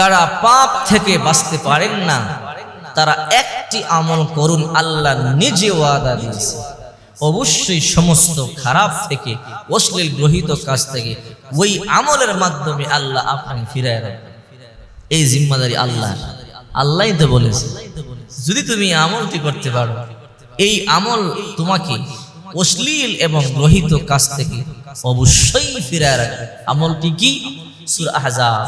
যারা পাপ থেকে বাঁচতে পারেন না, তারা একটি আমল করুন, আল্লাহ নিজে ওয়াদা দিয়েছে। অবশ্যই সমস্ত খারাপ থেকে, অশ্লীল গ্রহিত কাজ থেকে, ওই আমলের মাধ্যমে আল্লাহ আপনাকে ফিরায় রাখবেন এই জিম্মাদারি আল্লাহ। আল্লাহই তো বলেছে, যদি তুমি আমলটি করতে পারো, এই আমল তোমাকে অশ্লীল এবং গ্রহিত কাজ থেকে অবশ্যই ফিরায় রাখবে। আমলটি কি? সূরা আহজাব।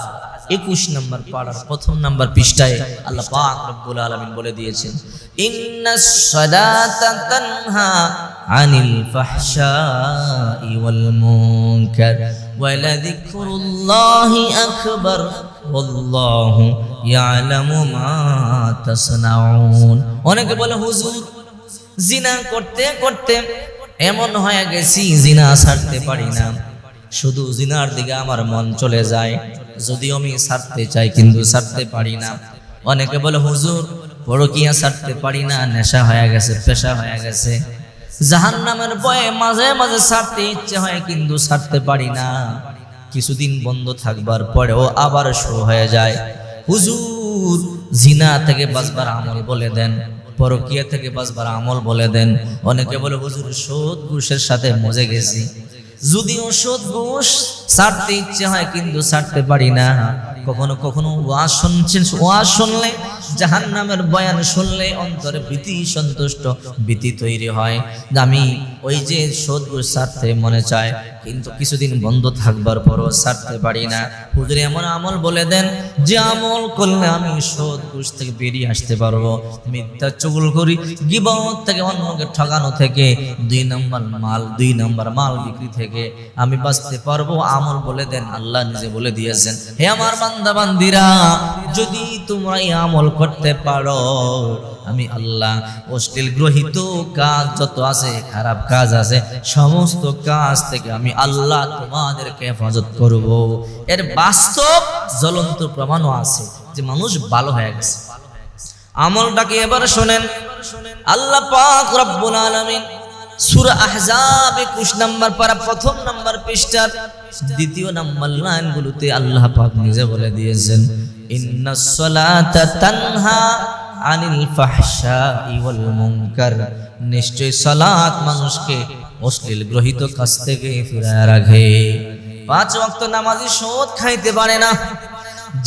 একুশ নম্বর পাড়ার প্রথম নম্বর পৃষ্ঠায় আল্লাহ পাক রব্বুল আলামিন বলে দিয়েছেন আনিল ফাহশাই ওয়াল মুনকার ওয়ালাযিকরুল্লাহি আকবার ওয়াল্লাহু ইয়ালামু মা তাসনাউন। অনেকে বলে, হুজুর, জিনা করতে করতে এমন হয়ে গেছি, জিনা ছাড়তে পারি না। শুধু জিনার দিকে আমার মন চলে যায়। যদিও আমি ছাড়তে চাই, কিন্তু ছাড়তে পারি না। অনেকে বলে, হুজুর, পরকিয়া ছাড়তে পারি না, নেশা হয়ে গেছে, পেশা হয়ে গেছে। জাহান নামের বয়ে মাঝে মাঝে ছাড়তে ইচ্ছে হয়, কিন্তু ছাড়তে পারি না। কিছুদিন বন্ধ থাকবার পরেও আবার শুরু হয়ে যায়। হুজুর, জিনা থেকে বাঁচবার আমল বলে দেন, পরকিয়া থেকে বাঁচবার আমল বলে দেন। অনেকে বলে, হুজুর সোদ ঘুষের সাথে মজে গেছি। যদিও ওষুধ ঘুষ ছাড়তে ইচ্ছে হয় কিন্তু ছাড়তে পারি না। কখনো কখনো ওয়াজ শুনছেন, ওয়াজ শুনলে জাহান নামের বয়ান শুনলে অন্তরে ভীতি সন্তুষ্ট, ভীতি তৈরি হয়। আমি ওই যে সোদ ঘুষ ছাড়তে মনে চায়, কিন্তু কিছুদিন বন্ধ থাকবার পরও সারতে পারি না। হুজুর এমন আমল বলে দেন যে আমল করলে আমি সোদ ঘুষ থেকে বেরিয়ে আসতে পারব। মিথ্যা চুগল করি, গিবত থেকে অন্যকে ঠকানো থেকে, দুই নম্বর মাল, দুই নম্বর মাল বিক্রি থেকে। আমি বাঁচতে পারব, আমল বলে দেন, আল্লাহ নিজে বলে দিয়েছেন। হে আমার বান্দা বান্দিরা যদি তোমরা এই আমল করতে পারো আমি আল্লাহ অশ্লীল গ্রহিত কাজ যত আছে, খারাপ কাজ আছে, সমস্ত কাজ থেকে আমি আল্লাহ তোমাদেরকে হেফাজত করব। এর বাস্তব জ্বলন্ত প্রমাণও আছে যে মানুষ ভালো হয়ে গেছে। আমলটাকে এবার শোনেন? আল্লাহ পাক রব্বুল আলামিন সূরা আহজাব 21 নাম্বার পারা প্রথম নাম্বার পৃষ্ঠার দ্বিতীয় নাম্বার লাইনগুলোতে আল্লাহ পাক নিজে বলে দিয়েছেন ইন্নাস সালাতা তানহা আনিল ফাহশাই ওয়াল মুনকার। নিশ্চয় সালাত মানুষকে অশ্লীল গ্রহিত কাজ থেকে ফিরায় রাখে। পাঁচ ওয়াক্ত নামাজি সোদ খাইতে পারে না।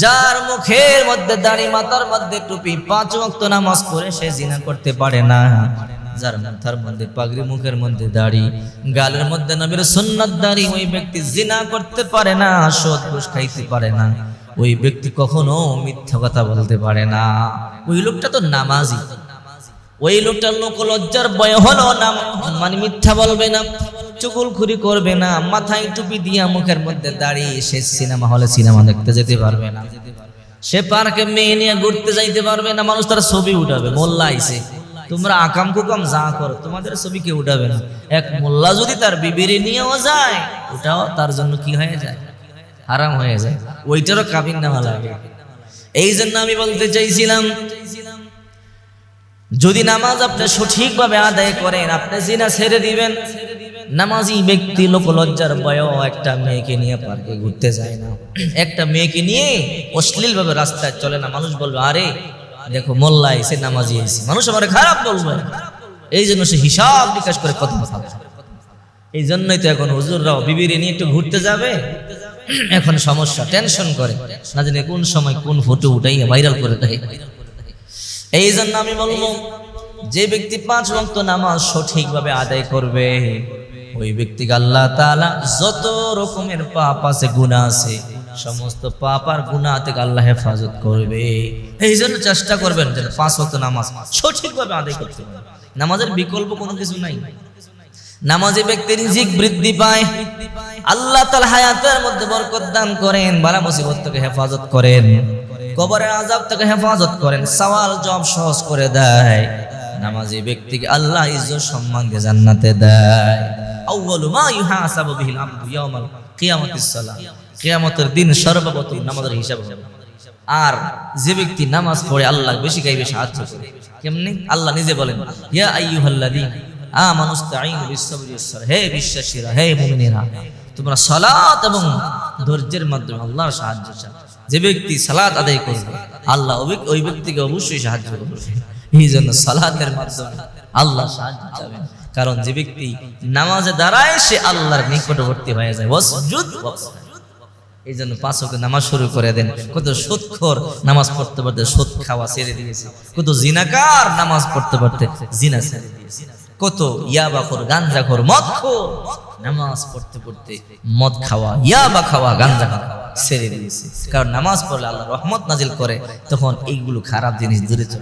যার মুখের মধ্যে দাড়ি, মাথার মধ্যে টুপি, পাঁচ ওয়াক্ত নামাজ পড়ে সে জিনা করতে পারে না। যার মাথার মধ্যে পাগড়ি, মুখের মধ্যে দাড়ি, গালের মধ্যে নবীর সুন্নাত দাড়ি, ওই ব্যক্তি জিনা করতে পারে না, সোদ খাইতে পারে না। ওই ব্যক্তি কখনো মিথ্যা কথা বলতে পারে না। ওই লোকটা তো নামাজি। ওই লোকটার লোক লজ্জার বয় হলো না। মানে মিথ্যা বলবে না চুকুলখুরি করবে না, মাথায় টুপি দিয়া মুখের মধ্যে দাঁড়িয়ে সে সিনেমা হলে সিনেমা দেখতে যেতে পারবে না। সে পার্কে মেয়ে নিয়ে ঘুরতে যাইতে পারবে না, মানুষ তার ছবি উঠাবে। মোল্লা আইছে, তোমরা আকাম কুকাম যা করো, তোমাদের ছবি কেউ উঠাবে না। এক মোল্লা যদি তার বিবিরে নিয়েও যায়, ওটাও তার জন্য কি হয়ে যায়? হারাম হয়ে যায়। ওইটারও কাবিন নেওয়া লাগে। এই জন্য আমি বলতে চাইছিলাম, যদি নামাজ আপনি সঠিকভাবে আদায় করেন, আপনি জিনা ছেড়ে দিবেন। নামাজি ব্যক্তি লোক লজ্জার বয় একটা মেয়েকে নিয়ে পার্কে ঘুরতে যায় না। একটা মেয়েকে নিয়ে অশ্লীল ভাবে রাস্তায় চলে না। মানুষ বলবে, আরে, দেখো মোল্লা এসে নামাজি এসে মানুষ আমার খারাপ বলবে। এই জন্য সে হিসাব নিকাশ করে কথা এই জন্যই তো এখন হুজুররাও বিবিরে নিয়ে একটু ঘুরতে যাবে। এখন সমস্যা টেনশন করে। না জানি কোন সময় কোন ফটো উঠাই ভাইরাল করে দেয়। এই জন্য আমি বলব যে ব্যক্তি পাঁচ ওয়াক্ত নামাজ সঠিকভাবে আদায় করবে, ওই ব্যক্তিকে আল্লাহ তাআলা যত রকমের পাপ আছে, গুনাহ আছে, সমস্ত পাপ আর গুনাহ থেকে আল্লাহ হেফাজত করবে। এই জন্য চেষ্টা করবেন যেন পাঁচ ওয়াক্ত নামাজ সঠিকভাবে আদায় করতে নামাজের বিকল্প কোনো কিছু নাই। নামাজে ব্যক্তির রিজিক বৃদ্ধি পায়। আল্লাহ তাআলা হায়াতের মধ্যে বরকত দান করেন, বালা মুসিবত থেকে হেফাজত করেন, কবরের আযাব থেকে হেফাজত করেন, সওয়াল জবাব সহজ করে দেয়। নামাজি ব্যক্তিকে আল্লাহ ইজ্জত সম্মান দিয়ে জান্নাতে দেয়। আউয়ালু মা ইউহাসাবু বিহিল আবদু ইয়াউমাল কিয়ামাতিস সালাহ কিয়ামতের দিন সর্বপ্রথম নামাজের হিসাব হবে। আর যে ব্যক্তি নামাজ পড়ে আল্লাহ বেশি গাইবে সাহায্য করে। কেমনি? আল্লাহ নিজে বলেন, ইয়া আইয়ুহাল্লাযীনা আমানুস্তাঈনু বিস-সাবরি ওয়াস-সালাহ হে বিশ্বাসীরা, হে মুমিনেরা তোমরা সালাত এবং ধৈর্যের মাধ্যমে আল্লাহর সাহায্য চাও। যে ব্যক্তি সালাত আদায় করবে, আল্লাহ ওই- ব্যক্তিকে অবশ্যই সাহায্য করবে। এই জন্য সালাতের মাধ্যমে আল্লাহ সাহায্য চাবেন কারণ যে ব্যক্তি নামাজে দাঁড়ায়, সে আল্লাহর নিকটবর্তী হয়ে যায়। এই জন্য পাঁচ ওয়াক্ত নামাজ শুরু করে দেন। কত সুৎখর নামাজ পড়তে পড়তে সুদ খাওয়া ছেড়ে দিয়েছে। কত জিনাকার নামাজ পড়তে পড়তে জিনা ছেড়ে দিয়েছে। কত ইয়াবাখোর, গাঞ্জাখোর মদ খোর নামাজ পড়তে পড়তে মদ খাওয়া ইয়া বা খাওয়া, গাঞ্জা খাওয়া ছেড়ে দিয়েছে। কারণ নামাজ পড়লে আল্লাহ রহমত নাজিল করে, তখন এইগুলো খারাপ জিনিস দূরে চলে